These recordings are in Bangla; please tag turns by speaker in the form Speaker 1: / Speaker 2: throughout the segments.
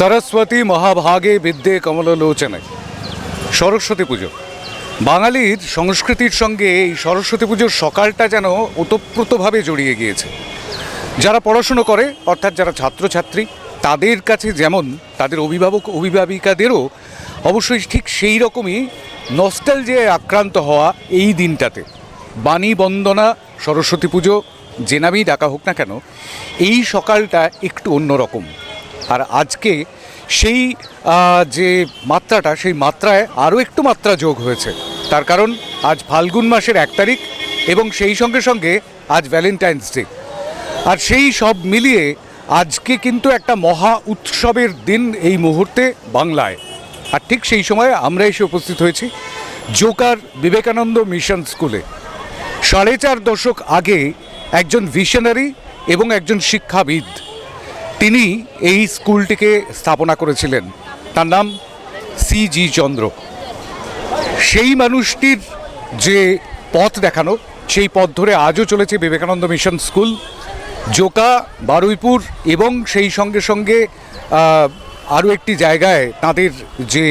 Speaker 1: সরস্বতী মহাভাগে বিদ্যে কমললোচনে। সরস্বতী পুজো। বাঙালির সংস্কৃতির সঙ্গে এই সরস্বতী পুজোর সকালটা যেন ওতপ্রোতভাবে জড়িয়ে গিয়েছে। যারা পড়াশুনো করে, অর্থাৎ যারা ছাত্রছাত্রী, তাদের কাছে যেমন, তাদের অভিভাবক অভিভাবিকাদেরও অবশ্যই ঠিক সেই রকমই নস্টাল যে আক্রান্ত হওয়া এই দিনটাতে। বাণী বন্দনা, সরস্বতী পুজো, যে নামেই ডাকা হোক না কেন, এই সকালটা একটু অন্যরকম। আর আজকে সেই যে মাত্রাটা, সেই মাত্রায় আরও একটু মাত্রা যোগ হয়েছে। তার কারণ আজ ফাল্গুন মাসের এক তারিখ এবং সেই সঙ্গে সঙ্গে আজ ভ্যালেন্টাইন্স ডে। আর সেই সব মিলিয়ে আজকে কিন্তু একটা মহা উৎসবের দিন এই মুহূর্তে বাংলায়। আর ঠিক সেই সময় আমরা এসে উপস্থিত হয়েছি জোকার বিবেকানন্দ মিশন স্কুলে। সাড়ে চার দশক আগে একজন ভিশনারি এবং একজন শিক্ষাবিদ তিনি এই স্কুলটিকে স্থাপনা করেছিলেন। তার নাম সি জি চন্দ্র। সেই মানুষটির যে পথ দেখানো, সেই পথ ধরে আজও চলেছে বিবেকানন্দ মিশন স্কুল। জোকা, বারুইপুর এবং সেই সঙ্গে সঙ্গে আরও একটি জায়গায় তাদের যে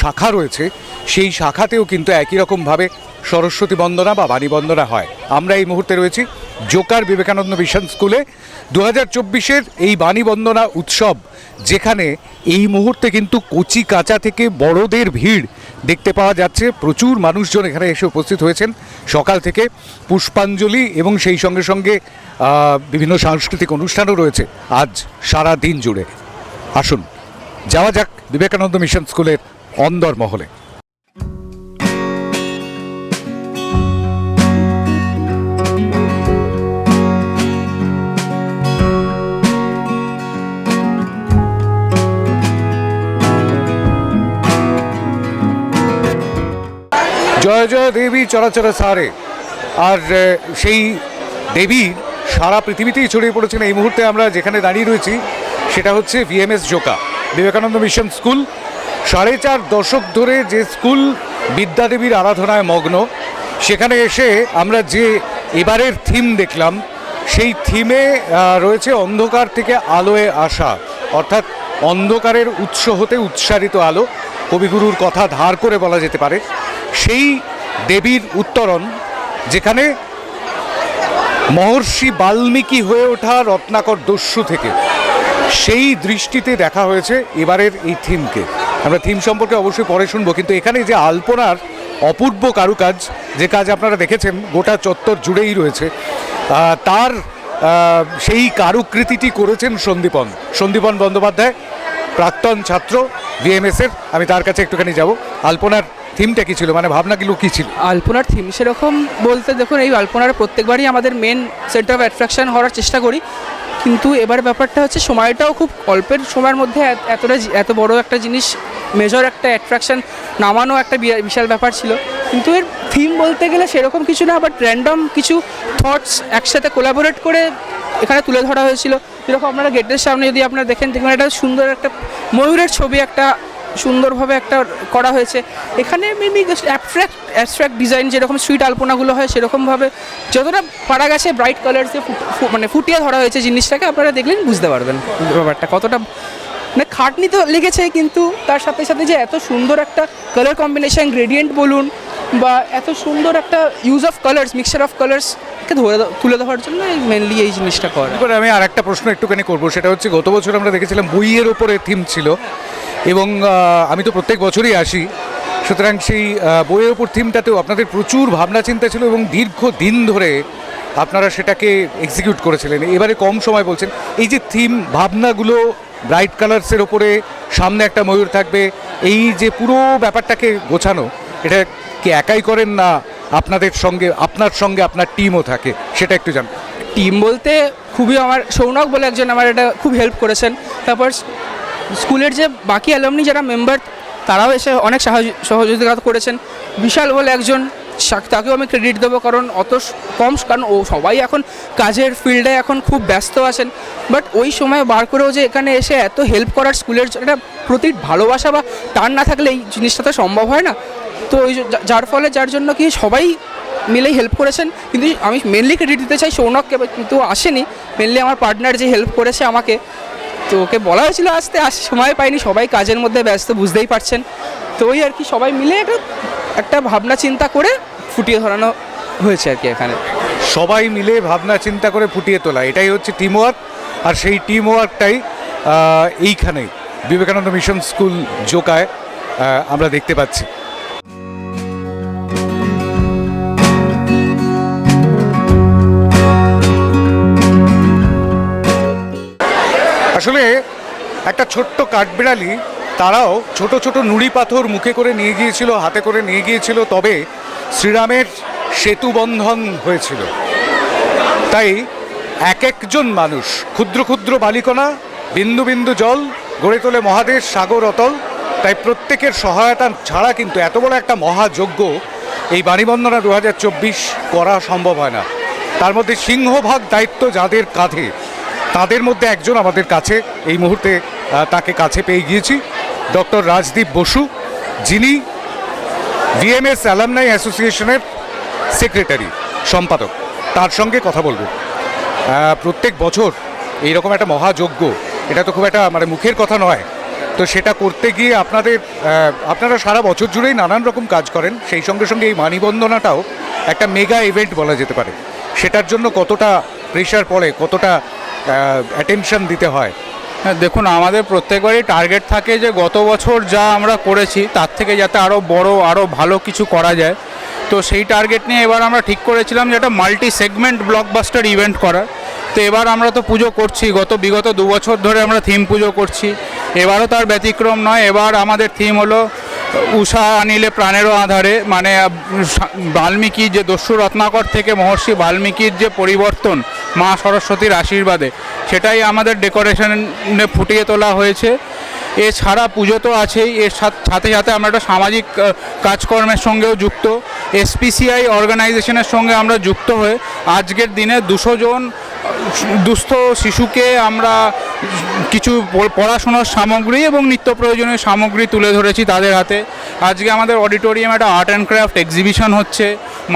Speaker 1: শাখা রয়েছে, সেই শাখাতেও কিন্তু একই রকমভাবে সরস্বতী বন্দনা বা বাণী বন্দনা হয়। আমরা এই মুহূর্তে রয়েছি জোকার বিবেকানন্দ মিশন স্কুলে। দু হাজার চব্বিশের এই বাণী বন্দনা উৎসব, যেখানে এই মুহূর্তে কিন্তু কচি কাঁচা থেকে বড়দের ভিড় দেখতে পাওয়া যাচ্ছে। প্রচুর মানুষজন এখানে এসে উপস্থিত হয়েছেন। সকাল থেকে পুষ্পাঞ্জলি এবং সেই সঙ্গে সঙ্গে বিভিন্ন সাংস্কৃতিক অনুষ্ঠানও রয়েছে আজ সারা দিন জুড়ে। আসুন, যাওয়া যাক বিবেকানন্দ মিশন স্কুলের অন্দর মহলে জয় জয় দেবী চরাচর সারে। আর সেই দেবী সারা পৃথিবীতেই ছড়িয়ে পড়েছেন। এই মুহূর্তে আমরা যেখানে দাঁড়িয়ে রয়েছি, সেটা হচ্ছে VMS Joka, Vivekananda mission school. সাড়ে চার দশক ধরে যে স্কুল বিদ্যাদেবীর আরাধনায় মগ্ন, সেখানে এসে আমরা যে এবারের থিম দেখলাম, সেই থিমে রয়েছে অন্ধকার থেকে আলোয় আসা, অর্থাৎ অন্ধকারের উৎস হতে উৎসারিত আলো। কবিগুরুর কথা ধার করে বলা যেতে পারে। সেই দেবীর উত্তরণ, যেখানে মহর্ষি বাল্মীকি হয়ে ওঠা রত্নাকর দস্যু থেকে। সেই দৃষ্টিতে দেখা হয়েছে এবারের এই থিমকে। আমরা থিম সম্পর্কে অবশ্যই পরে শুনব, কিন্তু এখানে যে আলপনার অপূর্ব কারুকাজ, যে কাজ আপনারা দেখেছেন, গোটা চত্বর জুড়েই রয়েছে তার সেই কারুকৃতিটি করেছেন সন্দীপন। সন্দীপন বন্দ্যোপাধ্যায়, প্রাক্তন ছাত্র বিএমএস এর। আমি তার কাছে একটুখানি যাব। আলপনার থিমটা কি ছিল? মানে ভাবনাগুলো কি ছিল?
Speaker 2: আলপনার থিম সেরকম বলতে দেখুন, এই আলপনার প্রত্যেকবারই আমাদের মেন সেন্টার অফ অ্যাট্রাকশন হওয়ার চেষ্টা করি। কিন্তু এবার ব্যাপারটা হচ্ছে, সময়টাও খুব অল্পের সময়ের মধ্যে এত- এতটা এত বড় একটা জিনিস মেজর একটা অ্যাট্রাকশন নামানো একটা বিশাল ব্যাপার ছিল। কিন্তু এর থিম বলতে গেলে সেরকম কিছু না বাট র্যান্ডম কিছু থটস একসাথে কোলাবোরেট করে এখানে তুলে ধরা হয়েছিল। যেরকম আপনারা গেটের সামনে যদি আপনারা দেখেন দেখবেন একটা সুন্দর একটা ময়ূরের ছবি, একটা সুন্দরভাবে একটা করা হয়েছে। এখানে মেবি অ্যাবস্ট্রাক্ট অ্যাবস্ট্রাক্ট ডিজাইন যেরকম সুইট আলপনাগুলো হয় সেরকমভাবে যতটা পারা গেছে ব্রাইট কালার্সে মানে ফুটিয়ে ধরা হয়েছে জিনিসটাকে আপনারা দেখলেন বুঝতে পারবেন ব্যাপারটা কতটা মানে খাটনি তো লেগেছে কিন্তু তার সাথে সাথে যে এত সুন্দর একটা কালার কম্বিনেশন গ্রেডিয়েন্ট বলুন বা এত সুন্দর একটা use of colours mixture of কালার্সকে ধরে তুলে দেওয়ার জন্য মেনলি এই জিনিসটা করা।
Speaker 1: এবার আমি আর একটা প্রশ্ন একটুখানি করব, সেটা হচ্ছে গত বছর আমরা দেখেছিলাম বইয়ের ওপরে থিম ছিল এবং আমি তো প্রত্যেক বছরই আসি, সুতরাং সেই বইয়ের ওপর থিমটাতেও আপনাদের প্রচুর ভাবনা চিন্তা ছিল এবং দীর্ঘ দিন ধরে আপনারা সেটাকে এক্সিকিউট করেছিলেন। এবারে কম সময় বলছেন, এই যে থিম ভাবনাগুলো ব্রাইট কালার্সের ওপরে সামনে একটা ময়ূর থাকবে, এই যে পুরো ব্যাপারটাকে গোছানো এটা কি একাই করেন না আপনাদের সঙ্গে, আপনার সঙ্গে আপনার টিমও থাকে? সেটা একটু জান
Speaker 2: টিম বলতে খুবই আমার, সৌনক বলে একজন আমার এটা খুব হেল্প করেছেন। তারপর স্কুলের যে বাকি অ্যালামনি যারা মেম্বার তারাও এসে অনেক সহযোগিতা করেছেন। বিশাল বলে একজন তাকেও আমি ক্রেডিট দেবো কারণ অত কম কারণ ও সবাই এখন কাজের ফিল্ডে এখন খুব ব্যস্ত আছেন। বাট ওই সময় বার করেও যে এখানে এসে এত হেল্প করার স্কুলের একটা প্রতি ভালোবাসা বা টান না থাকলে এই জিনিসটা তো সম্ভব হয় না। তো ওই যার ফলে যার জন্য কি সবাই মিলেই হেল্প করেছেন। কিন্তু আমি মেনলি ক্রেডিট দিতে চাই সৌনককে কিন্তু আসেনি। মেনলি আমার পার্টনার যে হেল্প করেছে আমাকে। তো ওকে বলা হয়েছিল আসতে, আস সময় পাইনি, সবাই কাজের মধ্যে ব্যস্ত, বুঝতেই পারছেন। তো ওই আর কি সবাই মিলে একটা একটা ভাবনা চিন্তা করে ফুটিয়ে ধরানো হয়েছে আর কি এখানে।
Speaker 1: সবাই মিলে ভাবনা চিন্তা করে ফুটিয়ে তোলা। এটাই হচ্ছে টিম ওয়ার্ক আর সেই টিম ওয়ার্কটাই এইখানে বিবেকানন্দ মিশন স্কুল জোকায় আমরা দেখতে পাচ্ছি। একটা ছোট্ট কাঠবিড়ালি তারাও ছোট ছোট নুড়ি পাথর মুখে করে নিয়ে গিয়েছিল, হাতে করে নিয়ে গিয়েছিল, তবে শ্রীরামের সেতু বন্ধন হয়েছিল। তাই এক একজন মানুষ, ক্ষুদ্র ক্ষুদ্র বালিকণা, বিন্দু বিন্দু জল, গড়ে তোলে মহাদেশ, সাগর, অতল, তাই প্রত্যেকের সহায়তা ছাড়া কিন্তু এত বড় একটা মহাযজ্ঞ এই বাণীবন্দনা দু হাজার চব্বিশ করা সম্ভব হয় না। তার মধ্যে সিংহভাগ দায়িত্ব যাদের কাঁধে, তাদের মধ্যে একজন আমাদের কাছে এই মুহূর্তে তাকে কাছে পেয়ে গিয়েছি। ডক্টর রাজদীপ বসু, যিনি ভিএমএস অ্যালামনাই অ্যাসোসিয়েশনের সেক্রেটারি, সম্পাদক। তার সঙ্গে কথা বলব। প্রত্যেক বছর এইরকম একটা মহাযজ্ঞ, এটা তো খুব একটা মানে মুখের কথা নয়। তো সেটা করতে গিয়ে আপনাদের আপনারা সারা বছর জুড়েই নানান রকম কাজ করেন। সেই সঙ্গে সঙ্গে এই মানিবন্দনাটাও একটা মেগা ইভেন্ট বলা যেতে পারে। সেটার জন্য কতটা প্রেশার পড়ে, কতটা অ্যাটেনশন দিতে হয়
Speaker 3: হ্যাঁ দেখুন, আমাদের প্রত্যেকবারই টার্গেট থাকে যে গত বছর যা আমরা করেছি, তার থেকে যাতে আরও বড় আরও ভালো কিছু করা যায়। তো সেই টার্গেট নিয়ে এবার আমরা ঠিক করেছিলাম যে একটা মাল্টি সেগমেন্ট ব্লকবাস্টার ইভেন্ট করার। তো এবার আমরা তো পুজো করছি, গত বিগত দু বছর ধরে আমরা থিম পুজো করছি। এবারও তার ব্যতিক্রম নয়, এবার আমাদের থিম হলো উষা আনিলে প্রাণেরও আধারে মানে বাল্মীকি যে দস্যু রত্নাকর থেকে মহর্ষি বাল্মীকির যে পরিবর্তন মা সরস্বতীর আশীর্বাদে। সেটাই আমাদের ডেকোরেশনে ফুটিয়ে তোলা হয়েছে। এছাড়া পুজো তো আছেই, এর সাথ- সাথে আমরা একটা সামাজিক কাজকর্মের সঙ্গেও যুক্ত। এসপিসিআই অর্গানাইজেশনের সঙ্গে আমরা যুক্ত হয়ে আজকের দিনে দুশো জন দুস্থ শিশুকে আমরা কিছু পড়াশোনার সামগ্রী এবং নিত্য প্রয়োজনীয় সামগ্রী তুলে ধরেছি তাদের হাতে। আজকে আমাদের অডিটোরিয়াম একটা আর্ট অ্যান্ড ক্রাফট এক্সিবিশন হচ্ছে।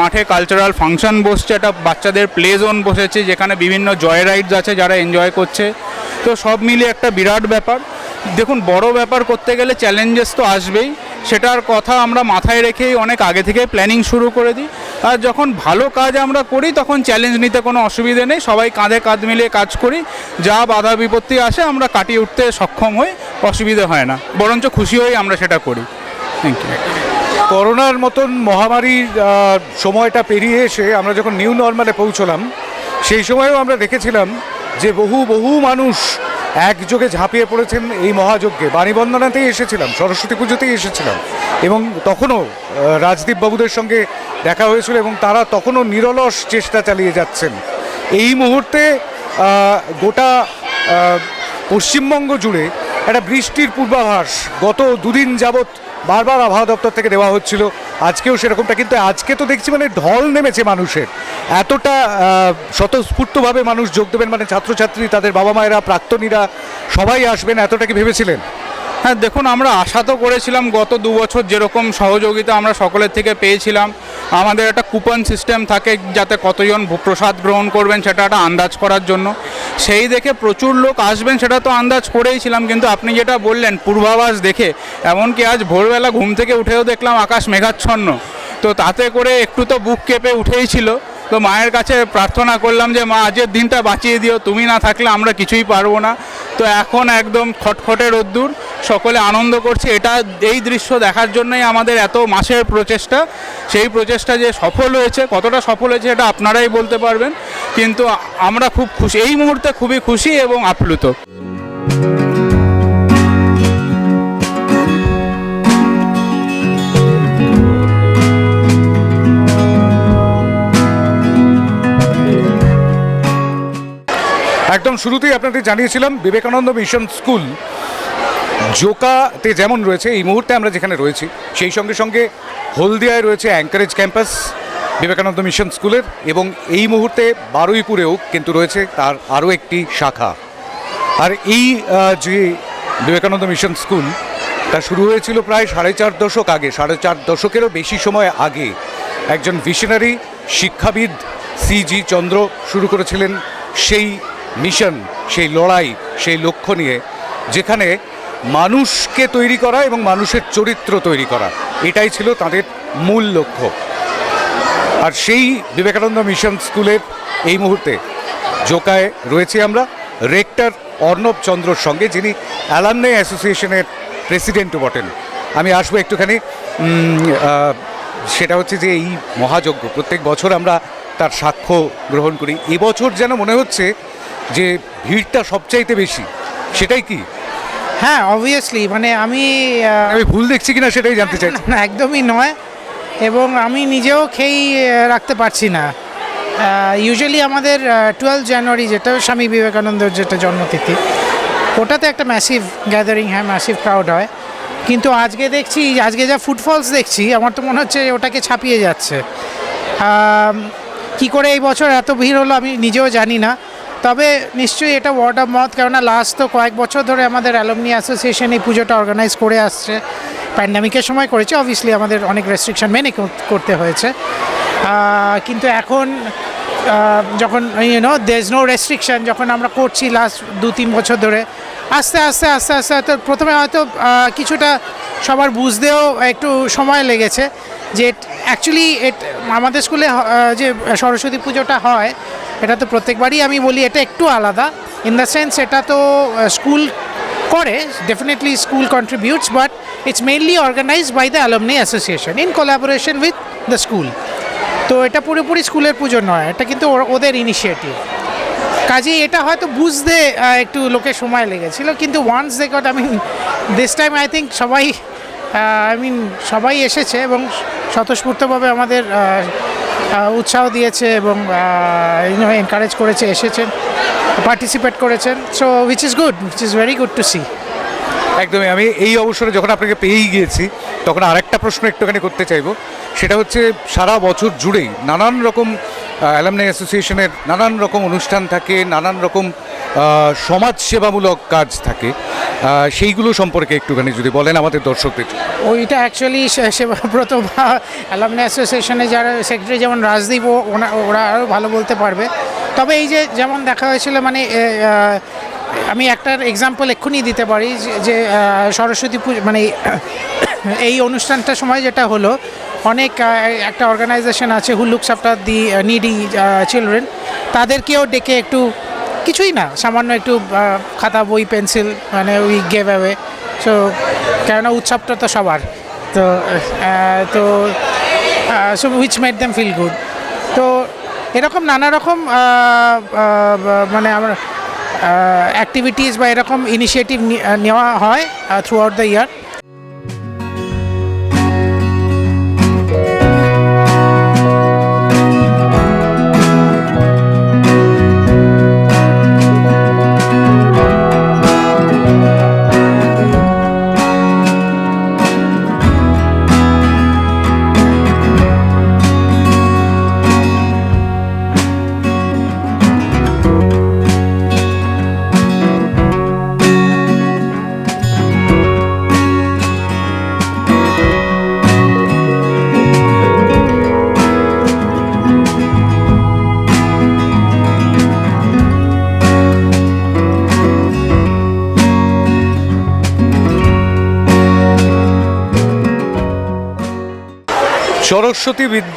Speaker 3: মাঠে কালচারাল ফাংশন বসছে, একটা বাচ্চাদের প্লে জোন বসেছে, যেখানে বিভিন্ন জয় রাইডস আছে যারা এনজয় করছে। তো সব মিলিয়ে একটা বিরাট ব্যাপার। দেখুন, বড় ব্যাপার করতে গেলে চ্যালেঞ্জেস তো আসবেই। সেটার কথা আমরা মাথায় রেখেই অনেক আগে থেকে প্ল্যানিং শুরু করে দিই। আর যখন ভালো কাজ আমরা করি, তখন চ্যালেঞ্জ নিতে কোনো অসুবিধে নেই। সবাই কাঁধে কাঁধ মিলিয়ে কাজ করি। যা বাধা বিপত্তি আসে, আমরা কাটিয়ে উঠতে সক্ষম হই। অসুবিধে হয় না। বরঞ্চ খুশি হয়ে আমরা সেটা করি। থ্যাংক ইউ
Speaker 1: করোনার মতন মহামারীর সময়টা পেরিয়ে এসে আমরা যখন নিউ নর্মালে পৌঁছলাম, সেই সময়েও আমরা দেখেছিলাম যে বহু বহু মানুষ একযোগে ঝাঁপিয়ে পড়েছেন এই মহাযজ্ঞে। বাণীবন্দনাতেই এসেছিলাম সরস্বতী পুজোতেই এসেছিলাম। এবং তখনও আহ, রাজদীপ বাবুদের সঙ্গে দেখা হয়েছিল এবং তারা তখনও নিরলস চেষ্টা চালিয়ে যাচ্ছেন। এই মুহূর্তে গোটা পশ্চিমবঙ্গ জুড়ে একটা বৃষ্টির পূর্বাভাস গত দুদিন যাবৎ বারবার আবহাওয়া দপ্তর থেকে দেওয়া হচ্ছিল। আজকেও সেরকমটা, কিন্তু আজকে তো দেখছি মানে ঢল নেমেছে মানুষের। এতটা স্বতঃস্ফূর্তভাবে মানুষ যোগ দেবেন মানে ছাত্রছাত্রী, তাদের বাবা মায়েরা প্রাক্তনীরা, সবাই আসবেন, এতটা কি ভেবেছিলেন?
Speaker 3: হ্যাঁ দেখুন, আমরা আশা তো করেছিলাম গত দু বছর যেরকম সহযোগিতা আমরা সকলের থেকে পেয়েছিলাম। আমাদের একটা কুপন সিস্টেম থাকে যাতে কতজন প্রসাদ গ্রহণ করবেন সেটা একটা আন্দাজ করার জন্য। সেই দেখে প্রচুর লোক আসবেন, সেটা তো আন্দাজ করেইছিলাম কিন্তু আপনি যেটা বললেন, পূর্বাভাস দেখে, এমনকি আজ ভোরবেলা ঘুম থেকে উঠেও দেখলাম আকাশ মেঘাচ্ছন্ন। তো তাতে করে একটু তো বুক কেঁপে উঠেই ছিল। তো মায়ের কাছে প্রার্থনা করলাম যে, মা আজের দিনটা বাঁচিয়ে দিও, তুমি না থাকলে আমরা কিছুই পারব না। তো এখন একদম খটখটে রোদ্দুর, সকলে আনন্দ করছে। এটা এই দৃশ্য দেখার জন্যই আমাদের এত মাসের প্রচেষ্টা। সেই প্রচেষ্টা যে সফল হয়েছে, কতটা সফল হয়েছে এটা আপনারাই বলতে পারবেন। কিন্তু আমরা খুব খুশি, এই মুহূর্তে খুবই খুশি এবং আপ্লুত।
Speaker 1: একদম শুরুতেই আপনাদের জানিয়েছিলাম, বিবেকানন্দ মিশন স্কুল, জোকাতে যেমন রয়েছে, এই মুহূর্তে আমরা যেখানে রয়েছি, সেই সঙ্গে সঙ্গে হলদিয়ায় রয়েছে অ্যাঙ্কারেজ ক্যাম্পাস, বিবেকানন্দ মিশন স্কুলের, এবং এই মুহূর্তে বারুইপুরেও কিন্তু রয়েছে তার আরও একটি শাখা। আর এই যে বিবেকানন্দ মিশন স্কুল, তা শুরু হয়েছিল প্রায় সাড়ে চার দশক আগে, সাড়ে চার দশকেরও বেশি সময় আগে। একজন ভিশনারি শিক্ষাবিদ সি জি চন্দ্র শুরু করেছিলেন সেই মিশন, সেই লড়াই, সেই লক্ষ্য নিয়ে, যেখানে মানুষকে তৈরি করা এবং মানুষের চরিত্র তৈরি করা, এটাই ছিল তাদের মূল লক্ষ্য। আর সেই বিবেকানন্দ মিশন স্কুলের এই মুহূর্তে জোকায় রয়েছে আমরা রেক্টর অর্ণব চন্দ্রর সঙ্গে, যিনি অ্যালামনাই অ্যাসোসিয়েশনের প্রেসিডেন্টও বটেন। আমি আসব একটুখানি সেটা হচ্ছে যে এই মহাযজ্ঞ, প্রত্যেক বছর আমরা তার সাক্ষ্য গ্রহণ করি। এবছর যেন মনে হচ্ছে যে ভিড়টা সবচাইতে বেশি সেটাই কি?
Speaker 4: হ্যাঁ অবভিয়াসলি মানে আমি
Speaker 1: আমি ভুল দেখছি কিনা সেটাই জানতে চাই।
Speaker 4: না একদমই নয় এবং আমি নিজেও খেয়েই রাখতে পারছি না। ইউজুয়ালি আমাদের টুয়েলভ জানুয়ারি যেটা স্বামী বিবেকানন্দের যেটা জন্মতিথি ওটাতে একটা ম্যাসিভ গ্যাদারিং হয় ম্যাসিভ ক্রাউড হয়। কিন্তু আজকে দেখছি আজকে যা ফুটফলস দেখছি আমার তো মনে হচ্ছে ওটাকে ছাপিয়ে যাচ্ছে। কি করে এই বছর এত ভিড় হলো আমি নিজেও জানি না। তবে নিশ্চয়ই এটা ওয়ার্ড অফ মাউথ কেননা লাস্ট তো কয়েক বছর ধরে আমাদের অ্যালমনি অ্যাসোসিয়েশন এই পুজোটা অর্গানাইজ করে আসছে। প্যান্ডামিকের সময় করেছে অবভিয়াসলি আমাদের অনেক রেস্ট্রিকশন মেনে করতে হয়েছে। কিন্তু এখন যখন you know there is no restriction যখন আমরা করছি লাস্ট দু তিন বছর ধরে, আস্তে আস্তে আস্তে আস্তে হয়তো প্রথমে হয়তো কিছুটা সবার বুঝতেও একটু সময় লেগেছে যে অ্যাকচুয়ালি এট আমাদের স্কুলে যে সরস্বতী পুজোটা হয় এটা তো প্রত্যেকবারই আমি বলি, এটা একটু আলাদা। ইন দ্য সেন্স এটা তো স্কুল করে definitely school contributes but it's mainly organised by the alumni association in collaboration with the school তো এটা পুরোপুরি স্কুলের পুজো নয়, এটা কিন্তু ওদের ইনিশিয়েটিভ কাজেই এটা হয়তো বুঝতে একটু লোকের সময় লেগেছিল, কিন্তু once they got I mean this time I think সবাই আই মিন সবাই এসেছে এবং স্বতঃস্ফূর্তভাবে আমাদের উৎসাহ দিয়েছে এবং এনকারেজ করেছে, এসেছেন পার্টিসিপেট করেছেন। So which is good which is very good to see
Speaker 1: একদমই, আমি এই অবসরে যখন আপনাকে পেয়েই গিয়েছি, তখন আরেকটা প্রশ্ন একটুখানি করতে চাইব। সেটা হচ্ছে, সারা বছর জুড়েই নানান রকম অ্যালামনাই অ্যাসোসিয়েশনের নানান রকম অনুষ্ঠান থাকে, নানান রকম সমাজসেবামূলক কাজ থাকে। সেইগুলো সম্পর্কে একটুখানি যদি বলেন আমাদের দর্শকদের।
Speaker 4: ওইটা অ্যাকচুয়ালি সেবাব্রত বা অ্যালামনি অ্যাসোসিয়েশনে যারা সেক্রেটারি যেমন রাজদীপ ওনা- ওরা আরও ভালো বলতে পারবে। তবে এই যে যেমন দেখা হয়েছিল মানে আমি একটার এক্সাম্পল এক্ষুনি দিতে পারি যে সরস্বতী পুজো মানে এই অনুষ্ঠানটার সময় যেটা হলো অনেক একটা অর্গানাইজেশন আছে who looks after the needy children তাদেরকেও ডেকে একটু, কিছুই না, সামান্য একটু খাতা, বই, পেন্সিল মানে উই গেভ অ্যাওয়ে সো কেননা উৎসবটা তো সবার। তো তো so which made them feel good তো, এরকম নানা রকম মানে আমার অ্যাক্টিভিটিস বা এরকম ইনিশিয়েটিভ নেওয়া হয় থ্রু আউট দ্য ইয়ার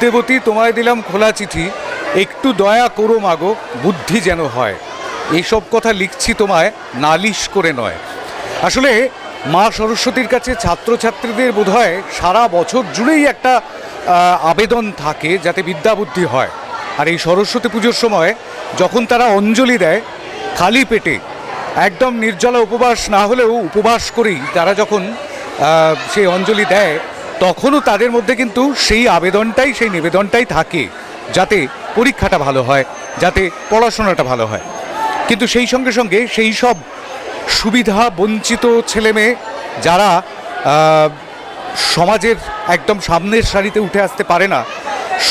Speaker 1: বিদ্যাবতী তোমায় দিলাম খোলা চিঠি। একটু দয়া করো মাগো, বুদ্ধি যেন হয়। এইসব কথা লিখছি তোমায়, নালিশ করে নয়। আসলে মা সরস্বতীর কাছে ছাত্রছাত্রীদের বোধহয় সারা বছর জুড়েই একটা আবেদন থাকে যাতে বিদ্যাবুদ্ধি হয়। আর এই সরস্বতী পুজোর সময় যখন তারা অঞ্জলি দেয়, খালি পেটে, একদম নির্জলা উপবাস না হলেও উপবাস করেই তারা যখন সেই অঞ্জলি দেয় তখনও তাদের মধ্যে কিন্তু সেই আবেদনটাই, সেই নিবেদনটাই থাকে যাতে পরীক্ষাটা ভালো হয়, যাতে পড়াশোনাটা ভালো হয়। কিন্তু সেই সঙ্গে সঙ্গে সেই সব সুবিধা বঞ্চিত ছেলেমেয়ে যারা সমাজের একদম সামনের সারিতে উঠে আসতে পারে না,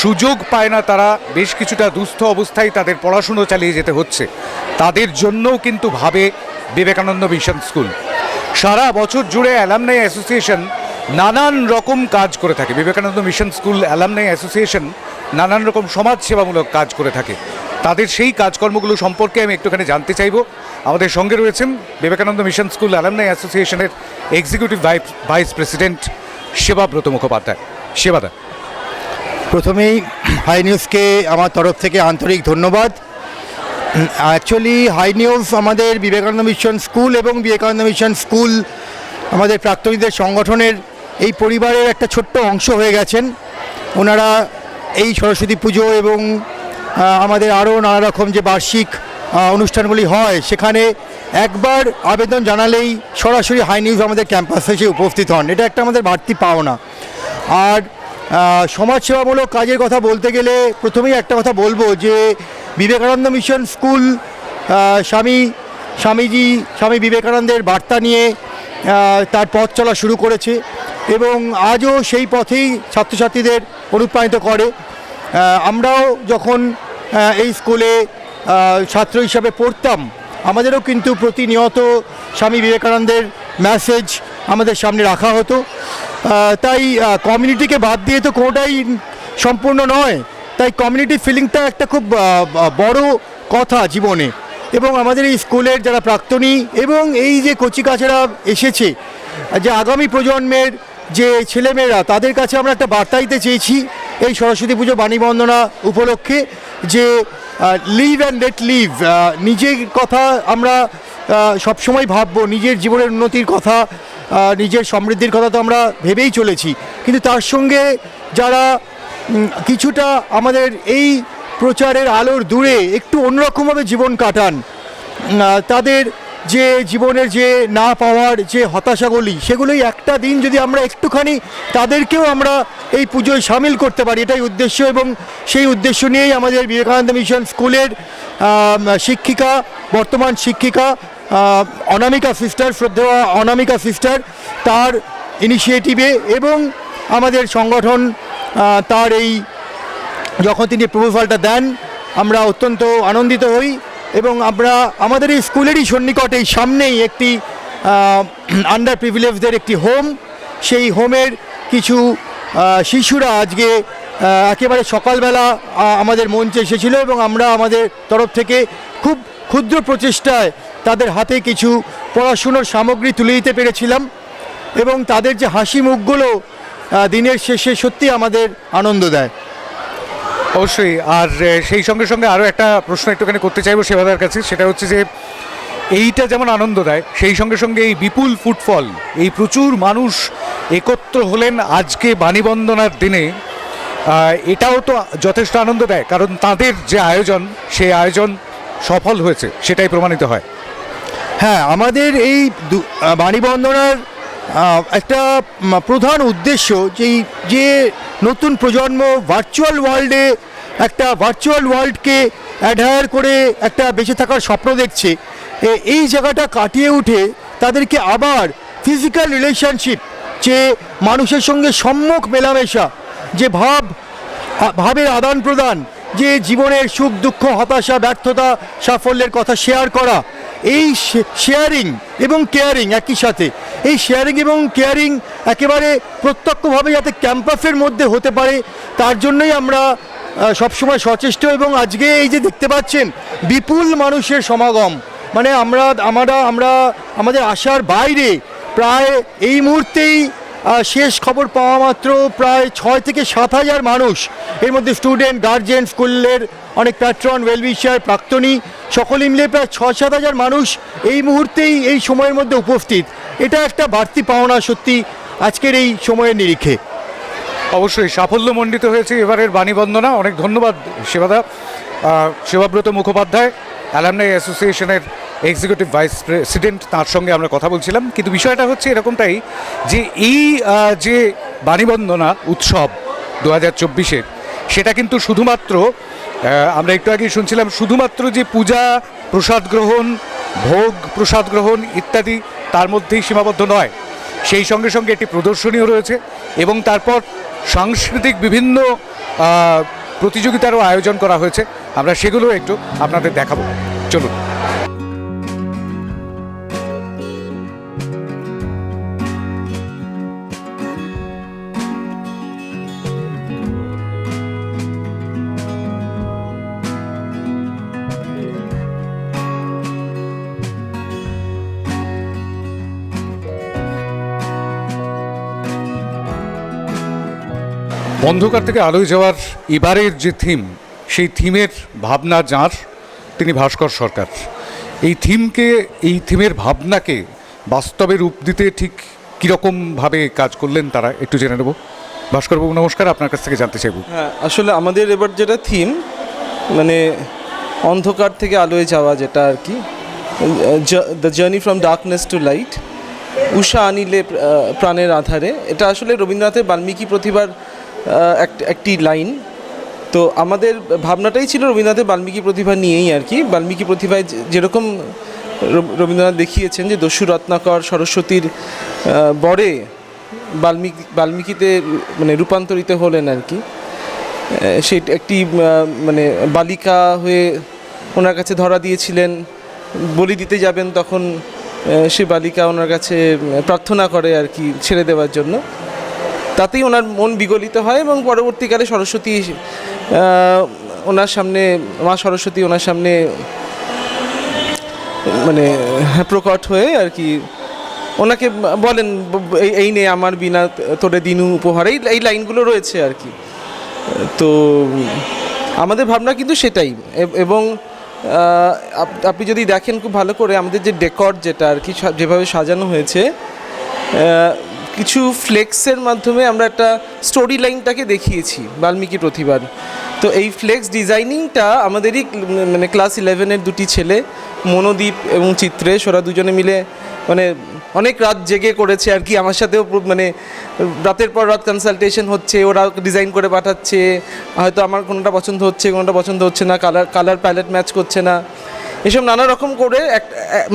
Speaker 1: সুযোগ পায় না তারা বেশ কিছুটা দুস্থ অবস্থায় তাদের পড়াশুনো চালিয়ে যেতে হচ্ছে। তাদের জন্যও কিন্তু ভাবে বিবেকানন্দ মিশন স্কুল। সারা বছর জুড়ে অ্যালামনাই অ্যাসোসিয়েশন নানান রকম কাজ করে থাকে। Vivekananda mission school alumni association নানান রকম সমাজসেবামূলক কাজ করে থাকে। তাদের সেই কাজকর্মগুলো সম্পর্কে আমি একটুখানি জানতে চাইব। আমাদের সঙ্গে রয়েছেন বিবেকানন্দ মিশন স্কুল অ্যালামনাই অ্যাসোসিয়েশনের executive vice president Sebabrata Mukhopadhyay. সেবাদা।
Speaker 5: প্রথমেই হাই নিউজকে আমার তরফ থেকে আন্তরিক ধন্যবাদ। অ্যাকচুয়ালি হাই নিউজ আমাদের বিবেকানন্দ মিশন স্কুল এবং বিবেকানন্দ মিশন স্কুল আমাদের প্রাক্তনীদের সংগঠনের এই পরিবারের একটা ছোট্ট অংশ হয়ে গেছেন। ওনারা এই সরস্বতী পুজো এবং আমাদের আরও নানা রকম যে বার্ষিক অনুষ্ঠানগুলি হয়, সেখানে একবার আবেদন জানালেই সরাসরি হাই নিউজ আমাদের ক্যাম্পাসে এসে উপস্থিত হন। এটা একটা আমাদের বাড়তি পাওনা। আর সমাজসেবামূলক কাজের কথা বলতে গেলে প্রথমেই একটা কথা বলব যে বিবেকানন্দ মিশন স্কুল স্বামী, স্বামীজি, স্বামী বিবেকানন্দের বার্তা নিয়ে তার পথ চলা শুরু করেছে। এবং আজও সেই পথেই ছাত্রছাত্রীদের অনুপ্রাণিত করে। আমরাও যখন এই স্কুলে ছাত্র হিসাবে পড়তাম, আমাদেরও কিন্তু প্রতিনিয়ত স্বামী বিবেকানন্দের মেসেজ আমাদের সামনে রাখা হতো। তাই কমিউনিটিকে বাদ দিয়ে তো কোনোটাই সম্পূর্ণ নয়। তাই কমিউনিটি ফিলিংটা একটা খুব বড় কথা জীবনে। এবং আমাদের এই স্কুলের যারা প্রাক্তনী এবং এই যে কচিকাছেরা এসেছে, যে আগামী প্রজন্মের যে ছেলেমেয়েরা, তাদের কাছে আমরা একটা বার্তা দিতে চেয়েছি এই সরস্বতী পুজো বাণী বন্দনা উপলক্ষে যে লিভ অ্যান্ড লেট লিভ নিজের কথা আমরা সবসময় ভাববো, নিজের জীবনের উন্নতির কথা নিজের সমৃদ্ধির কথা তো আমরা ভেবেই চলেছি। কিন্তু তার সঙ্গে যারা কিছুটা আমাদের এই প্রচারের আলোর দূরে একটু অন্যরকমভাবে জীবন কাটান তাদের যে জীবনের যে না পাওয়ার যে হতাশাগুলি, সেগুলোই একটা দিন যদি আমরা একটুখানি তাদেরকেও আমরা এই পুজোয় সামিল করতে পারি, এটাই উদ্দেশ্য। এবং সেই উদ্দেশ্য নিয়েই আমাদের বিবেকানন্দ মিশন স্কুলের শিক্ষিকা, বর্তমান শিক্ষিকা অনামিকা সিস্টার, শ্রদ্ধেয় অনামিকা সিস্টার, তার ইনিশিয়েটিভে এবং আমাদের সংগঠন তার এই যখন তিনি প্রপোজালটা দেন, আমরা অত্যন্ত আনন্দিত হই। এবং আমরা আমাদের এই স্কুলেরই সন্নিকটেই সামনেই একটি আন্ডার প্রিভিলেজদের একটি হোম সেই হোমের কিছু শিশুরা আজকে একেবারে সকালবেলা আমাদের মঞ্চে এসেছিল এবং আমরা আমাদের তরফ থেকে খুব ক্ষুদ্র প্রচেষ্টায় তাদের হাতে কিছু পড়াশুনোর সামগ্রী তুলে দিতে পেরেছিলাম এবং তাদের যে হাসি মুখগুলো দিনের শেষে সত্যি আমাদের আনন্দ দেয়।
Speaker 1: অবশ্যই, আর সেই সঙ্গে সঙ্গে আরও একটা প্রশ্ন একটুখানি করতে চাইব সেবাদার কাছে, সেটা হচ্ছে যে, এইটা যেমন আনন্দ দেয়, সেই সঙ্গে সঙ্গে এই বিপুল ফুটফল, এই প্রচুর মানুষ একত্র হলেন আজকে বাণীবন্দনার দিনে এটাও তো যথেষ্ট আনন্দ দেয়, কারণ তাদের যে আয়োজন, সেই আয়োজন সফল হয়েছে, সেটাই প্রমাণিত হয়।
Speaker 5: হ্যাঁ আমাদের এই বাণীবন্দনার একটা প্রধান উদ্দেশ্য যেই যে নতুন প্রজন্ম ভার্চুয়াল ওয়ার্ল্ডে একটা ভার্চুয়াল ওয়ার্ল্ডকে অ্যাডায়ার করে একটা বেঁচে থাকার স্বপ্ন দেখছে এই জায়গাটা কাটিয়ে উঠে তাদেরকে আবার ফিজিক্যাল রিলেশনশিপ যে মানুষের সঙ্গে সম্মুখ মেলামেশা, যে ভাব ভাবের আদান প্রদান যে জীবনের সুখ, দুঃখ, হতাশা, ব্যর্থতা, সাফল্যের কথা শেয়ার করা এই শেয়ারিং এবং কেয়ারিং একই সাথে। এই শেয়ারিং এবং কেয়ারিং একেবারে প্রত্যক্ষভাবে যাতে ক্যাম্পাসের মধ্যে হতে পারে, তার জন্যই আমরা সবসময় সচেষ্ট এবং আজকে এই যে দেখতে পাচ্ছেন, বিপুল মানুষের সমাগম। মানে আমরা আমরা আমরা, আমাদের আশার বাইরে প্রায় এই মুহূর্তেই শেষ খবর পাওয়া মাত্র প্রায় ছয় থেকে সাত হাজার মানুষ। এর মধ্যে স্টুডেন্ট গার্জেন স্কুলের অনেক প্যাট্রন ওয়েলউইশার প্রাক্তনী সকলে মিলে প্রায় ছ সাত হাজার মানুষ এই মুহূর্তেই, এই সময়ের মধ্যে উপস্থিত। এটা একটা বাড়তি পাওনা সত্যি আজকের এই সময়ের নিরিখে।
Speaker 1: অবশ্যই, সাফল্যমণ্ডিত হয়েছে এবারের বাণীবন্দনা অনেক ধন্যবাদ সেবাদা সেবাব্রত মুখোপাধ্যায়, অ্যালামনাই অ্যাসোসিয়েশনের এক্সিকিউটিভ ভাইস প্রেসিডেন্ট, তার সঙ্গে আমরা কথা বলছিলাম। কিন্তু বিষয়টা হচ্ছে এরকমটাই যে এই যে বাণীবন্দনা উৎসব দু হাজার চব্বিশের সেটা কিন্তু শুধুমাত্র আমরা একটু আগেই শুনছিলাম, শুধুমাত্র যে পূজা প্রসাদ গ্রহণ, ভোগ প্রসাদ গ্রহণ ইত্যাদি তার মধ্যেই সীমাবদ্ধ নয়। সেই সঙ্গে সঙ্গে একটি প্রদর্শনীও রয়েছে এবং তারপর সাংস্কৃতিক বিভিন্ন প্রতিযোগিতারও আয়োজন করা হয়েছে। আমরা সেগুলো একটু আপনাদের দেখাবো। চলুন। অন্ধকার থেকে আলোয় যাওয়ার এবারের যে থিম সেই থিমের ভাবনা যাঁর, তিনি ভাস্কর সরকার। এই থিমকে এই থিমের ভাবনাকে বাস্তবে রূপ দিতে ঠিক কীরকমভাবে কাজ করলেন তারা একটু জেনে নেব। ভাস্করবাবু, নমস্কার, আপনার কাছ থেকে জানতে চাইব।
Speaker 6: হ্যাঁ আসলে আমাদের এবার যেটা থিম মানে অন্ধকার থেকে আলোয় যাওয়া যেটা আর কি the journey from darkness to light উষা আনিলে প্রাণের আধারে, এটা আসলে রবীন্দ্রনাথের বাল্মীকি প্রতিভার একটি লাইন। তো আমাদের ভাবনাটাই ছিল রবীন্দ্রনাথের বাল্মীকি প্রতিভা নিয়েই আর কি। বাল্মীকি প্রতিভায় যেরকম রব- রবীন্দ্রনাথ দেখিয়েছেন যে দস্যু রত্নাকর সরস্বতীর বরে বাল্মীকি, বাল্মীকিতে মানে রূপান্তরিত হলেন আর কি। সে একটি মানে বালিকা হয়ে ওনার কাছে ধরা দিয়েছিলেন। বলি দিতে যাবেন তখন সে বালিকা ওনার কাছে প্রার্থনা করে আর কি ছেড়ে দেওয়ার জন্য। তাতেই ওনার মন বিগলিত হয় এবং পরবর্তীকালে সরস্বতী ওনার সামনে, মা সরস্বতী ওনার সামনে মানে প্রকট হয়ে আর কি ওনাকে বলেন, এই- নে আমার বিনা তোরে দিনু উপহার। এই এই লাইনগুলো রয়েছে আর কি। তো আমাদের ভাবনা কিন্তু সেটাই। এবং আপনি যদি দেখেন খুব ভালো করে আমাদের যে ডেকর যেটা আর কি যেভাবে সাজানো হয়েছে কিছু ফ্লেক্সের মাধ্যমে আমরা একটা স্টোরি লাইনটাকে দেখিয়েছি, বাল্মীকি প্রতিভার। তো এই ফ্লেক্স ডিজাইনিংটা আমাদেরই মানে ক্লাস ইলেভেনের দুটি ছেলে, মনোদীপ এবং চিত্রেশ, ওরা দুজনে মিলে মানে অনেক রাত জেগে করেছে আর কি। আমার সাথেও মানে রাতের পর রাত কনসালটেশন হচ্ছে, ওরা ডিজাইন করে পাঠাচ্ছে। হয়তো আমার কোনোটা পছন্দ হচ্ছে, কোনোটা পছন্দ হচ্ছে না কালার কালার প্যালেট ম্যাচ করছে না। এসব নানা রকম করে এক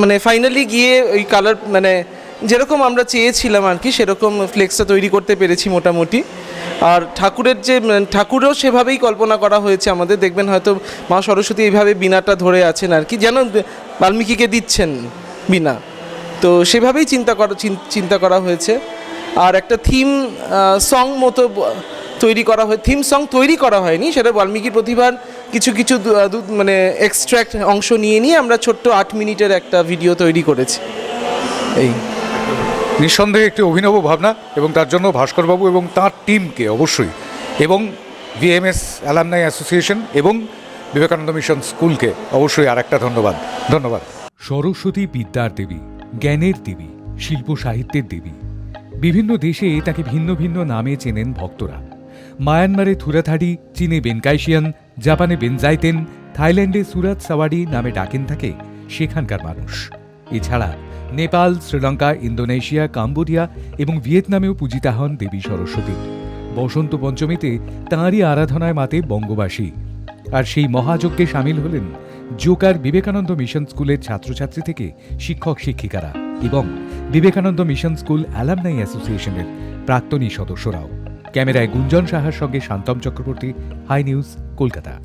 Speaker 6: মানে ফাইনালি গিয়ে ওই কালার মানে যেরকম আমরা চেয়েছিলাম আর কি, সেরকম ফ্লেক্সটা তৈরি করতে পেরেছি মোটামুটি। আর ঠাকুরের যে মানে ঠাকুরও সেভাবেই কল্পনা করা হয়েছে আমাদের। দেখবেন হয়তো মা সরস্বতী এইভাবে বিনাটা ধরে আছেন আর কি, যেন বাল্মীকিকে দিচ্ছেন বিনা। তো সেভাবেই চিন্তা করা, চিন- চিন্তা করা হয়েছে। আর একটা থিম সং মতো তৈরি করা হয় থিম সং তৈরি করা হয়নি, সেটা বাল্মীকি প্রতিভার কিছু কিছু মানে এক্সট্র্যাক্ট অংশ নিয়ে নিয়ে আমরা ছোট্ট আট মিনিটের একটা ভিডিও তৈরি করেছি। এই।
Speaker 1: নিঃসন্দেহে একটি অভিনব ভাবনা এবং তার জন্য ভাস্করবাবু এবং তার টিমকে অবশ্যই এবং ভিএমএস অ্যালামনাই অ্যাসোসিয়েশন এবং বিবেকানন্দ মিশন স্কুলকে অবশ্যই আর একটা ধন্যবাদ। ধন্যবাদ।
Speaker 7: সরস্বতী বিদ্যার দেবী, জ্ঞানের দেবী, শিল্প সাহিত্যের দেবী। বিভিন্ন দেশে তাকে ভিন্ন ভিন্ন নামে চেনেন ভক্তরা। মায়ানমারে থুরাথাডি, চীনে বেনকাইশিয়ান, জাপানে বেনজাইতেন, থাইল্যান্ডে সুরাত সাওয়াডি নামে ডাকেন থাকে সেখানকার মানুষ। এছাড়া নেপাল, শ্রীলঙ্কা, ইন্দোনেশিয়া, কাম্বোডিয়া এবং ভিয়েতনামেও পূজিতা হন দেবী সরস্বতী। বসন্ত পঞ্চমীতে তাঁরই আরাধনায় মাতে বঙ্গবাসী। আর সেই মহাযজ্ঞে সামিল হলেন জোকার বিবেকানন্দ মিশন স্কুলের ছাত্রছাত্রী থেকে শিক্ষক শিক্ষিকারা এবং বিবেকানন্দ মিশন স্কুল অ্যালামনাই অ্যাসোসিয়েশনের প্রাক্তনী সদস্যরাও। ক্যামেরায় গুঞ্জন সাহার সঙ্গে শান্তম চক্রবর্তী, হাই নিউজ, কলকাতা।